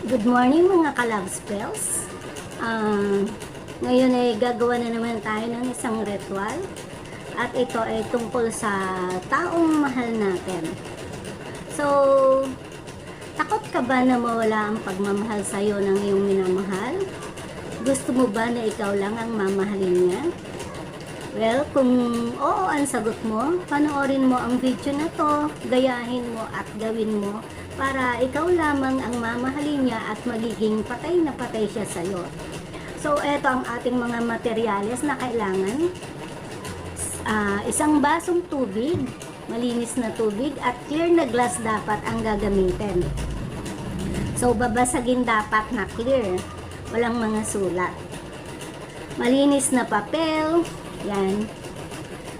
Good morning mga kalab spells. Ah, ngayon ay gagawa na naman tayo ng isang ritual. At ito ay tungkol sa taong mahal natin. So, takot ka ba na mawala ang pagmamahal sa iyo ng iyong minamahal? Gusto mo ba na ikaw lang ang mamahalin niya? Well, kung oo ang sagot mo, panoorin mo ang video na to, gayahin mo at gawin mo para ikaw lamang ang mamahalin niya at magiging patay na patay siya sa iyo. So, eto ang ating mga materyales na kailangan. Ah, isang basong tubig, malinis na tubig at clear na glass dapat ang gagamitin. So, babasagin dapat na clear, walang mga sulat. Malinis na papel, yan.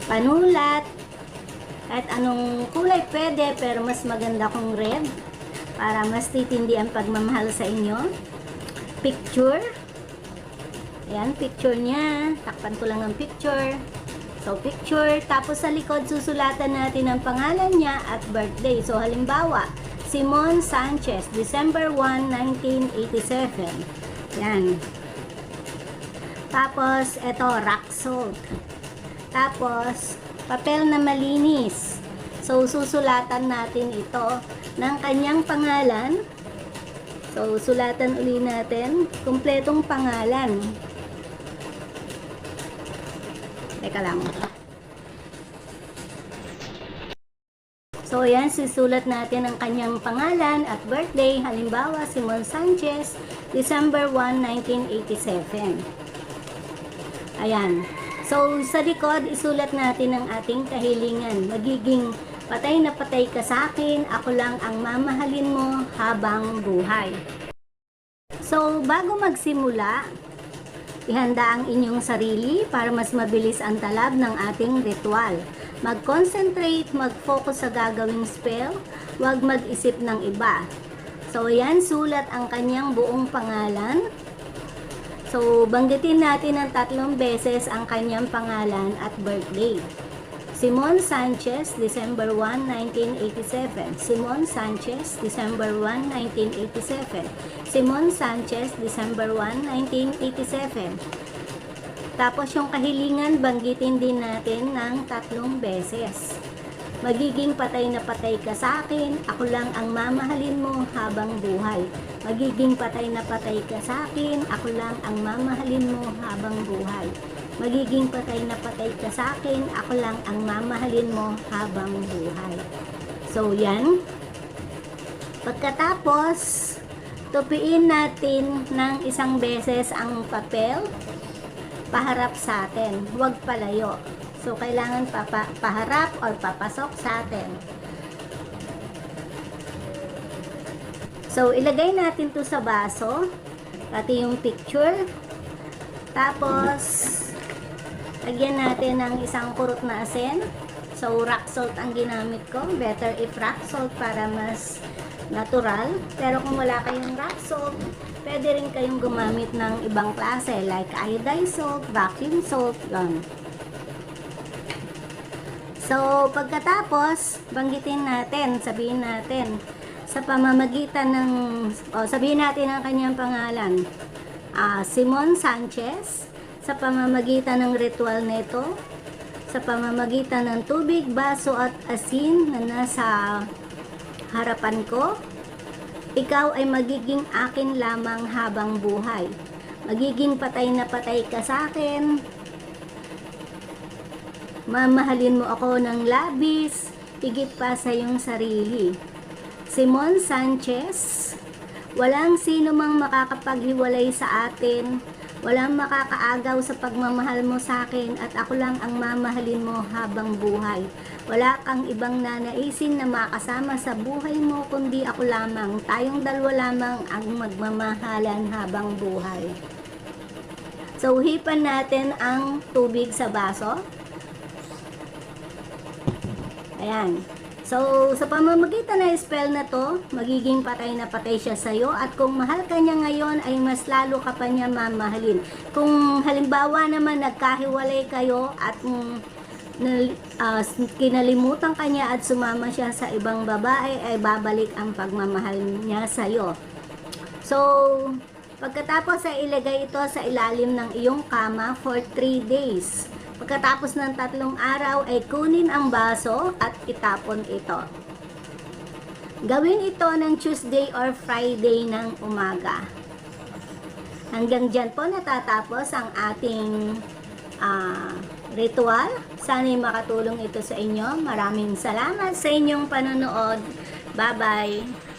Panulat, kahit anong kulay pwede, pero mas maganda kung red para mas titindi ang pagmamahal sa inyo. Picture, Ayan, picture niya. Takpan ko lang ang picture. So, picture. Tapos sa likod, susulatan natin ang pangalan niya at birthday. So, halimbawa, Simon Sanchez, December 1, 1987. Yan. Tapos, ito, rock salt. Tapos, papel na malinis. So, susulatan natin ito ng kanyang pangalan. So, sulatan uli natin. Kumpletong pangalan. Teka lang. So, yan, susulat natin ang kanyang pangalan at birthday. Halimbawa, Simon Sanchez, December 1, 1987. Ayan. So, sa likod, isulat natin ang ating kahilingan. Magiging patay na patay ka sa akin, ako lang ang mamahalin mo habang buhay. So, bago magsimula, Ihanda ang inyong sarili para mas mabilis ang talab ng ating ritual. Mag-concentrate, mag-focus sa gagawing spell, huwag mag-isip ng iba. So, ayan, sulat ang kanyang buong pangalan. So, banggitin natin ng tatlong beses ang kanyang pangalan at birthday. Simon Sanchez, December 1, 1987. Simon Sanchez, December 1, 1987. Simon Sanchez, December 1, 1987. Tapos yung kahilingan, banggitin din natin ng tatlong beses. Magiging patay na patay ka sa akin, ako lang ang mamahalin mo habang buhay. Magiging patay na patay ka sa akin, ako lang ang mamahalin mo habang buhay. Magiging patay na patay ka sa akin, ako lang ang mamahalin mo habang buhay. So, yan. Pagkatapos, tupiin natin ng isang beses ang papel paharap sa atin. Huwag palayo. So, kailangan paharap or papasok sa atin. So, ilagay natin to sa baso. Pati yung picture. Tapos, lagyan natin ng isang kurot na asin. So, rock salt ang ginamit ko. Better if rock salt para mas natural. Pero kung wala kayong rock salt, pwede rin kayong gumamit ng ibang klase like iodized salt, vacuum salt, yun. So, pagkatapos, banggitin natin, sabihin natin, sa pamamagitan ng, o sabihin natin ang kanyang pangalan, Ah, Simon Sanchez, sa pamamagitan ng ritual nito, sa pamamagitan ng tubig, baso at asin na nasa harapan ko, ikaw ay magiging akin lamang habang buhay. Magiging patay na patay ka sa akin, Mamahalin mo ako ng labis, higit pa sa iyong sarili. Simon Sanchez, walang sino mang makakapaghiwalay sa atin, walang makakaagaw sa pagmamahal mo sa akin at ako lang ang mamahalin mo habang buhay. Wala kang ibang nanaisin na makasama sa buhay mo kundi ako lamang. Tayong dalawa lamang ang magmamahalan habang buhay. So, hipan natin ang tubig sa baso. Ayan. So, sa pamamagitan ng spell na to, magiging patay na patay siya sa'yo at kung mahal ka niya ngayon ay mas lalo ka pa niya mamahalin. Kung halimbawa naman nagkahiwalay kayo at mm, ah, kinalimutan ka niya at sumama siya sa ibang babae ay babalik ang pagmamahal niya sa'yo. So, pagkatapos ay ilagay ito sa ilalim ng iyong kama for 3 days. Pagkatapos ng tatlong araw ay kunin ang baso at itapon ito. Gawin ito ng Tuesday or Friday ng umaga. Hanggang dyan po natatapos ang ating ah, ritual. Sana'y makatulong ito sa inyo. Maraming salamat sa inyong panonood. Bye-bye!